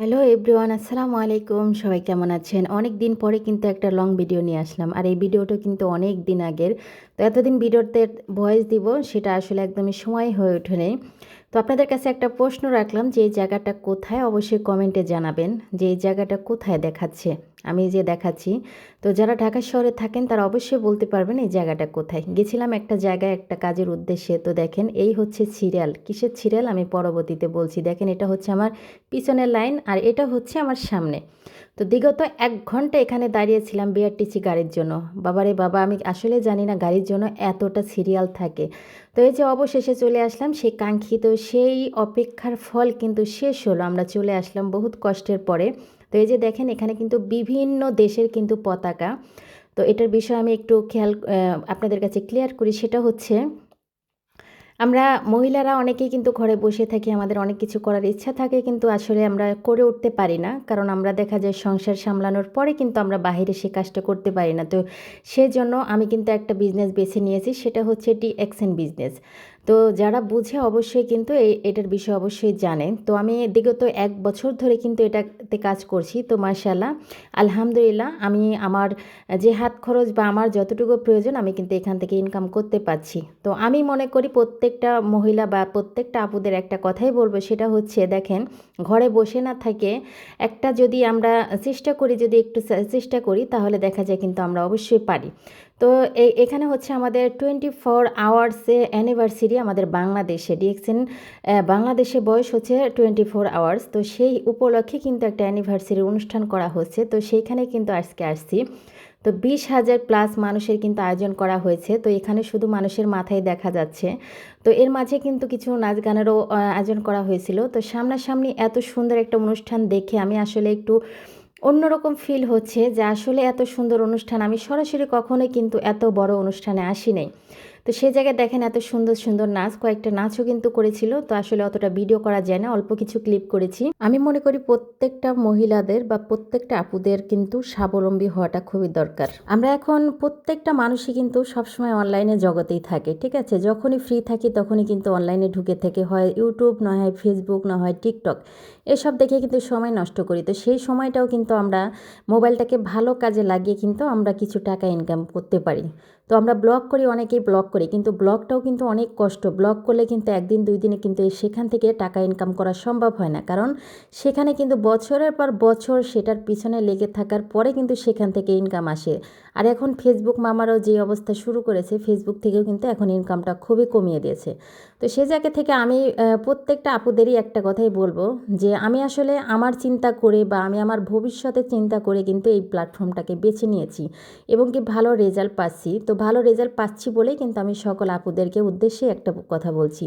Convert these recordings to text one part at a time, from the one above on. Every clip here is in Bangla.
হ্যালো এভরিওয়ান আসসালামু আলাইকুম সবাই কেমন আছেন? অনেক দিন পরে কিন্তু একটা লং ভিডিও নিয়ে আসলাম। আর এই ভিডিওটা কিন্তু অনেক দিন আগের। তো এতদিন ভিডিওতে ভয়েস দিব, সেটা আসলে একদমই সময় হয়ে ওঠেনি তো আপনাদের কাছে একটা প্রশ্ন রাখলাম যে, এই জায়গাটা কোথায়? অবশ্যই কমেন্টে জানাবেন যে, এই জায়গাটা কোথায় দেখাচ্ছে? আমি যে দেখাচ্ছি, তো যারা ঢাকা শহরে থাকেন তারা অবশ্যই বলতে পারবেন এই জায়গাটা কোথায়। গেছিলাম একটা জায়গায় একটা কাজের উদ্দেশ্যে, তো দেখেন এই হচ্ছে সিরিয়াল কিসের সিরিয়াল আমি পরবর্তীতে বলছি। দেখেন এটা হচ্ছে আমার পিছনের লাইন আর এটা হচ্ছে আমার সামনে। তো বিগত এক ঘণ্টা এখানে দাঁড়িয়েছিলাম বিআরটিসি গাড়ির জন্য। বাবারে বাবা, আমি আসলে জানি না গাড়ির জন্য এতটা সিরিয়াল থাকে। তো এই যে অবশেষে চলে আসলাম সেই কাঙ্ক্ষিত সেই অপেক্ষার ফল কিন্তু শেষ হলো। আমরা চলে আসলাম বহুত কষ্টের পরে। তো এই যে দেখেন, এখানে কিন্তু বিভিন্ন দেশের কিন্তু পতাকা। তো এটার বিষয়ে আমি একটু খেয়াল আপনাদের কাছে ক্লিয়ার করি, সেটা হচ্ছে আমরা মহিলারা অনেকেই কিন্তু ঘরে বসে থাকি, আমাদের অনেক কিছু করার ইচ্ছা থাকে, কিন্তু আসলে আমরা করে উঠতে পারি না। কারণ আমরা দেখা যায় সংসার সামলানোর পরে কিন্তু আমরা বাহিরে সে কাজটা করতে পারি না। তো সেজন্য আমি কিন্তু একটা বিজনেস বেছে নিয়েছি, সেটা হচ্ছে টি এক্সেন বিজনেস তো যারা বুঝে অবশ্যই কিন্তু এটার বিষয়ে অবশ্যই জানে তো আমি বিগত এক বছর ধরে কিন্তু এটাতে কাজ করছি, তো মার্শাল্লাহ আলহামদুলিল্লাহ, আমি আমার যে হাত খরচ বা আমার যতটুকু প্রয়োজন আমি কিন্তু এখান থেকে ইনকাম করতে পারছি। তো আমি মনে করি প্রত্যেকটা মহিলা বা প্রত্যেকটা আপুদের একটা কথাই বলব, সেটা হচ্ছে দেখেন, ঘরে বসে না থাকে একটা যদি আমরা চেষ্টা করি, যদি একটু চেষ্টা করি, তাহলে দেখা যায় কিন্তু আমরা অবশ্যই পারি। তো এই এখানে হচ্ছে আমাদের টোয়েন্টি ফোর আওয়ার্সে অ্যানিভার্সারি আমাদের বাংলাদেশে ডিএক্সেন বাংলাদেশে বয়স হচ্ছে টোয়েন্টি ফোর আওয়ার্স তো সেই উপলক্ষে কিন্তু একটা অ্যানিভার্সারি অনুষ্ঠান করা হচ্ছে, তো সেইখানে কিন্তু আজকে আসছি। তো বিশ হাজার প্লাস মানুষের কিন্তু আয়োজন করা হয়েছে, তো এখানে শুধু মানুষের মাথায় দেখা যাচ্ছে। তো এর মাঝে কিন্তু কিছু নাচ গানেরও আয়োজন করা হয়েছিল, তো সামনাসামনি এত সুন্দর একটা অনুষ্ঠান দেখে আমি আসলে একটু অন্যরকম ফিল হচ্ছে যে আসলে এত সুন্দর অনুষ্ঠান আমি সরাসরি কখনোই কিন্তু এত বড় অনুষ্ঠানে আসি নাই তো সে জায়গায় দেখেন এত সুন্দর সুন্দর নাচ, কয়েকটা নাচও কিন্তু করেছিল। তো আসলে অতটা ভিডিও করা যায় না, অল্প কিছু ক্লিপ করেছি। আমি মনে করি প্রত্যেকটা মহিলাদের বা প্রত্যেকটা আপুদের কিন্তু স্বাবলম্বী হওয়াটা খুবই দরকার। আমরা এখন প্রত্যেকটা মানুষই কিন্তু সবসময় অনলাইনে জগতেই থাকে, ঠিক আছে? যখনই ফ্রি থাকি তখনই কিন্তু অনলাইনে ঢুকে থেকে হয় ইউটিউব নয় হয় ফেসবুক না হয় টিকটক এসব দেখে কিন্তু সময় নষ্ট করি। তো সেই সময়টাও কিন্তু আমরা মোবাইলটাকে ভালো কাজে লাগিয়ে কিন্তু আমরা কিছু টাকা ইনকাম করতে পারি। তো আমরা ব্লগ করি, অনেকেই ব্লগ করি, কিন্তু ব্লগটাও কিন্তু অনেক কষ্ট। ব্লগ করলে কিন্তু একদিন, দুই দিনে কিন্তু সেখান থেকে টাকা ইনকাম করা সম্ভব হয় না। কারণ সেখানে কিন্তু বছরের পর বছর সেটার পিছনে লেগে থাকার পরে কিন্তু সেখান থেকে ইনকাম আসে। আর এখন ফেসবুক মামারও যে অবস্থা শুরু করেছে ফেসবুক থেকেও কিন্তু এখন ইনকামটা খুবই কমিয়ে দিয়েছে। তো সে জায়গা থেকে আমি প্রত্যেকটা আপুদেরই একটা কথাই বলব যে, আমি আসলে আমার চিন্তা করে বা আমি আমার ভবিষ্যতে চিন্তা করে কিন্তু এই প্ল্যাটফর্মটাকে বেছে নিয়েছি এবং কি ভালো রেজাল্ট পাচ্ছি। তো ভালো রেজাল্ট পাচ্ছি বলেই কিন্তু আমি সকল আপুদেরকে উদ্দেশ্যে একটা কথা বলছি।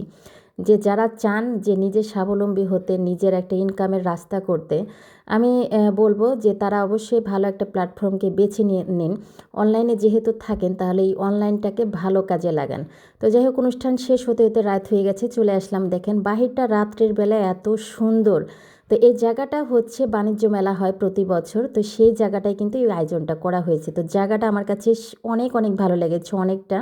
যে যারা চান যে নিজে স্বাবলম্বী হতে, নিজের একটা ইনকামের রাস্তা করতে, আমি বলব যে তারা অবশ্যই ভালো একটা প্ল্যাটফর্মকে বেছে নিয়ে নিন। অনলাইনে যেহেতু থাকেন, তাহলে এই অনলাইনটাকে ভালো কাজে লাগান। তো যাই হোক, অনুষ্ঠান শেষ হতে হতে রাত হয়ে গেছে, চলে আসলাম। দেখেন, বাহিরটা রাত্রের বেলায় এত সুন্দর। তো এই জায়গাটা হচ্ছে বাণিজ্য মেলা হয় প্রতি বছর। তো সেই জায়গাটায় কিন্তু এই আয়োজনটা করা হয়েছে। তো জায়গাটা আমার কাছে অনেক অনেক ভালো লেগেছে, অনেকটা।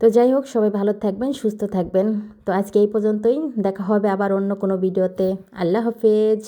তো যাই হোক, সবাই ভালো থাকবেন, সুস্থ থাকবেন। তো আজকে এই পর্যন্তই। দেখা হবে আবার অন্য কোনো ভিডিওতে। আল্লাহ হাফেজ।